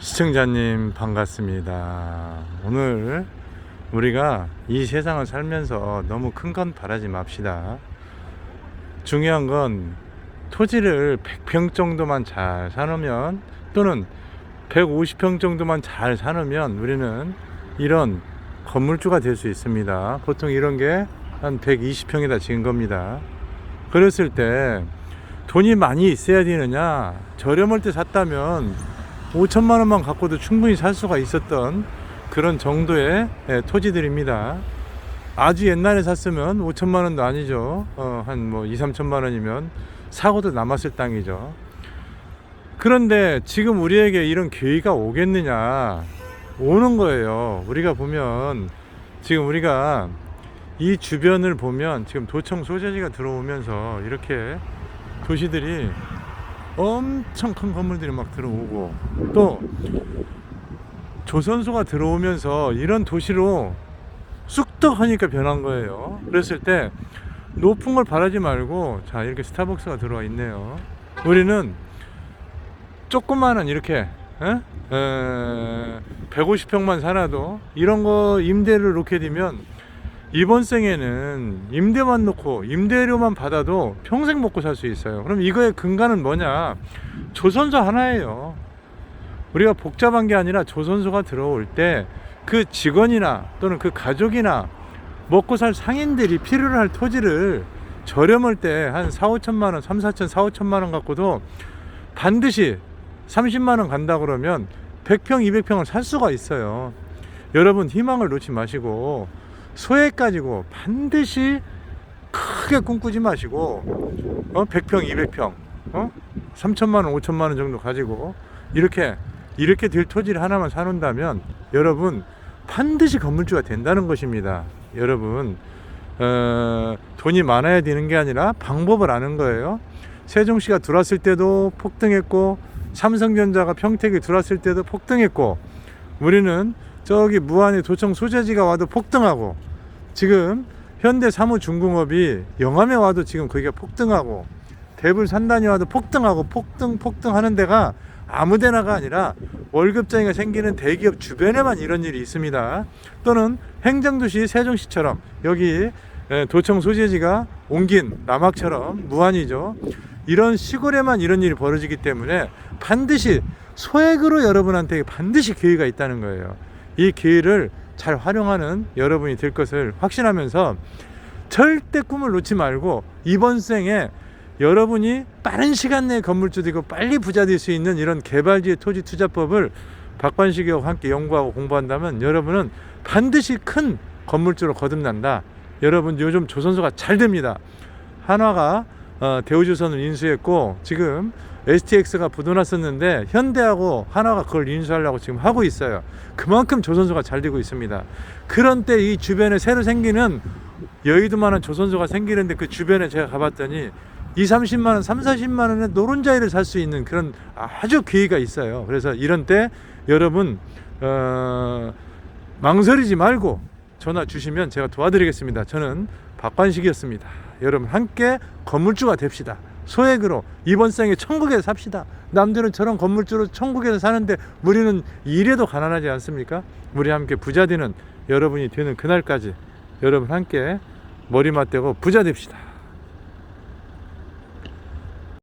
시청자님 반갑습니다. 오늘 우리가 이 세상을 살면서 너무 큰 건 바라지 맙시다. 중요한 건 토지를 100평 정도만 잘 사놓으면 또는 150평 정도만 잘 사놓으면 우리는 이런 건물주가 될 수 있습니다. 보통 이런 게 한 120평에다 지은 겁니다. 그랬을 때 돈이 많이 있어야 되느냐 저렴할 때 샀다면 5천만 원만 갖고도 충분히 살 수가 있었던 그런 정도의 예, 토지들입니다. 아주 옛날에 샀으면 5천만 원도 아니죠. 어, 한뭐 2, 3천만 원이면 사고도 남았을 땅이죠. 그런데 지금 우리에게 이런 기회가 오겠느냐? 오는 거예요. 우리가 보면 지금 우리가 이 주변을 보면 지금 도청 소재지가 들어오면서 이렇게 도시들이 엄청 큰 건물들이 막 들어오고 또 조선소가 들어오면서 이런 도시로 쑥떡하니까 변한 거예요. 그랬을 때 높은 걸 바라지 말고 자 이렇게 스타벅스가 들어와 있네요. 우리는 조그마한 이렇게 에? 에, 150평만 살아도 이런 거 임대를 놓게 되면 이번 생에는 임대만 놓고 임대료만 받아도 평생 먹고 살 수 있어요. 그럼 이거의 근간은 뭐냐? 조선소 하나예요. 우리가 복잡한 게 아니라 조선소가 들어올 때 그 직원이나 또는 그 가족이나 먹고 살 상인들이 필요로 할 토지를 저렴할 때 한 4, 5천만 원, 3, 4천, 4, 5천만 원 갖고도 반드시 30만 원 간다 그러면 100평, 200평을 살 수가 있어요. 여러분 희망을 놓지 마시고 소액 가지고 반드시 크게 꿈꾸지 마시고 어? 100평, 200평, 어? 3천만 원, 5천만 원 정도 가지고 이렇게 이렇게 될 토지를 하나만 사놓는다면 여러분 반드시 건물주가 된다는 것입니다. 여러분 어, 돈이 많아야 되는 게 아니라 방법을 아는 거예요. 세종시가 들어왔을 때도 폭등했고 삼성전자가 평택에 들어왔을 때도 폭등했고 우리는 저기 무안에 도청 소재지가 와도 폭등하고 지금 현대 사무중공업이 영암에 와도 지금 거기가 폭등하고 대불 산단이 와도 폭등하고 폭등 폭등하는 데가 아무 데나가 아니라 월급쟁이가 생기는 대기업 주변에만 이런 일이 있습니다. 또는 행정도시 세종시처럼 여기 에, 도청 소재지가 옮긴 남학처럼 무안이죠. 이런 시골에만 이런 일이 벌어지기 때문에 반드시 소액으로 여러분한테 반드시 기회가 있다는 거예요. 이 기회를 잘 활용하는 여러분이 될 것을 확신하면서 절대 꿈을 놓지 말고 이번 생에 여러분이 빠른 시간 내에 건물주 되고 빨리 부자 될 수 있는 이런 개발지의 토지 투자법을 박관식이와 함께 연구하고 공부한다면 여러분은 반드시 큰 건물주로 거듭난다. 여러분 요즘 조선소가 잘 됩니다. 한화가 어, 대우조선을 인수했고 지금 STX가 부도났었는데 현대하고 한화가 그걸 인수하려고 지금 하고 있어요. 그만큼 조선소가 잘 되고 있습니다. 그런 때 이 주변에 새로 생기는 여의도만한 조선소가 생기는데 그 주변에 제가 가봤더니 2, 30만 원, 3, 40만 원에 노른자리를 살 수 있는 그런 아주 기회가 있어요. 그래서 이런 때 여러분 어, 망설이지 말고 전화 주시면 제가 도와드리겠습니다. 저는 박관식이었습니다. 여러분 함께 건물주가 됩시다. 소액으로 이번 생에 천국에 삽시다. 남들은 저런 건물주로 천국에서 사는데 우리는 이래도 가난하지 않습니까? 우리 함께 부자 되는 여러분이 되는 그날까지 여러분 함께 머리 맞대고 부자 됩시다.